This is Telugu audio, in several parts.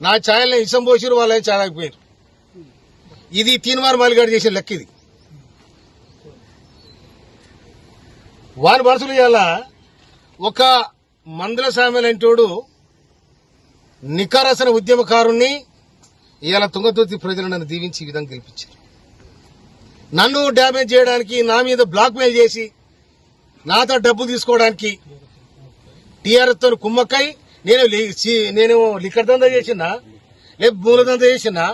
నా ఛాయల్ని ఇసం పోసిరు వాళ్ళని ఛాయ్ ఇది తీన్మార్ మాలిగాడు చేసిన లెక్క ఇది. వారి మనసులు ఇవాళ ఒక మందుల సామెలంటోడు నికారసన ఉద్యమకారుణ్ణి ఇవాళ తుంగతుర్తి ప్రజలు నన్ను దీవించి ఈ విధంగా గెలిపించారు. నన్ను డ్యామేజ్ చేయడానికి నా మీద బ్లాక్ మెయిల్ చేసి నాతో డబ్బు తీసుకోవడానికి టీఆర్ఎస్తో కుమ్మక్కై నేను నేను లిక్కర్ దందా చేసినా లేదు భూముల దందా చేసినా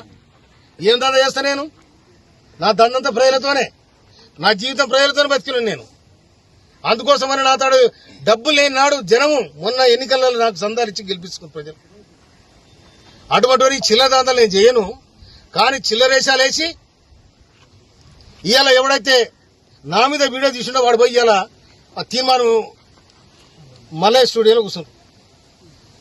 ఏం దందా చేస్తా నేను? నా దందంతా ప్రజలతోనే. నా జీవితం ప్రజలతోనే బతికినాను నేను. అందుకోసమని నా తాడు డబ్బు లేని నాడు జనము మొన్న ఎన్నికలలో నాకు సందాలు ఇచ్చి గెలిపించుకుని ప్రజలు. అటువంటి చిల్లర దాంతాలు నేను చేయను. కానీ చిల్లరేషాలు వేసి ఇవాళ ఎవడైతే నా మీద వీడియో తీసిండో వాడు పోయి ఇవాళ ఆ తీర్మానం మలయ స్టూడియోలో కూర్చుంది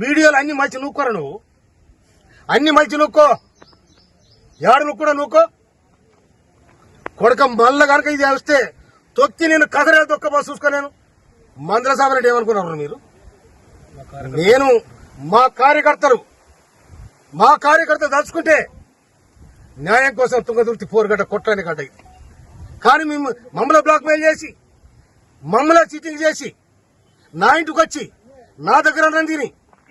వీడియోలు అన్ని మలిచి నూక్కోరా నువ్వు. అన్ని మలిచి నూక్కో. ఏడు నువ్వు కూడా నూక్కో. కొడక మల్ల కనుక ఇది వస్తే తొక్కి నేను కదరే దొక్కబో చూసుకోలేను. మందల సాబరెడ్డి ఏమనుకున్నారు మీరు నేను మా కార్యకర్తలు మా కార్యకర్త దలుచుకుంటే న్యాయం కోసం తుంగతుర్తి పోరుగడ్డ కొట్టని గడ్డ ఇది కానీ మేము మమ్మల్ని బ్లాక్ మెయిల్ చేసి మమ్మల్ని చీటింగ్ చేసి నా ఇంటికి వచ్చి నా దగ్గర అన్నం తిని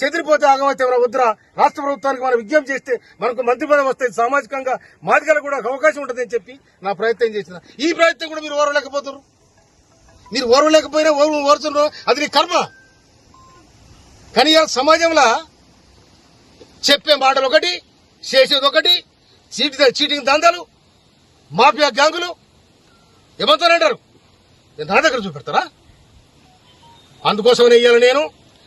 చెదిరిపోతే ఆగమైతే మన రాష్ట్ర ప్రభుత్వానికి మనం విజ్ఞప్తి చేస్తే మనకు మంత్రి పదవి వస్తే సామాజికంగా మాదిగలకు కూడా ఒక అవకాశం ఉంటుందని చెప్పి నా ప్రయత్నం చేసిన. ఈ ప్రయత్నం కూడా మీరు ఓరలేకపోతున్నారు మీరు ఓర్వలేకపోయినా ఓర్వ ఓరుతున్నారు అది నీ కర్మ. కానీ సమాజంలో చెప్పే మాటలు ఒకటి చేసేది ఒకటి చీటి చీటింగ్ దందాలు మాఫియా గ్యాంగులు. ఏమంటారంటారు? నా దగ్గర చూపెడతారా? అందుకోసమనే ఇయ్యాలి నేను.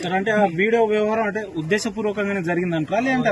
సార్ అంటే ఆ వీడియో వ్యవహారం అంటే ఉద్దేశపూర్వకంగానే జరిగిందంటారా? లేదంటే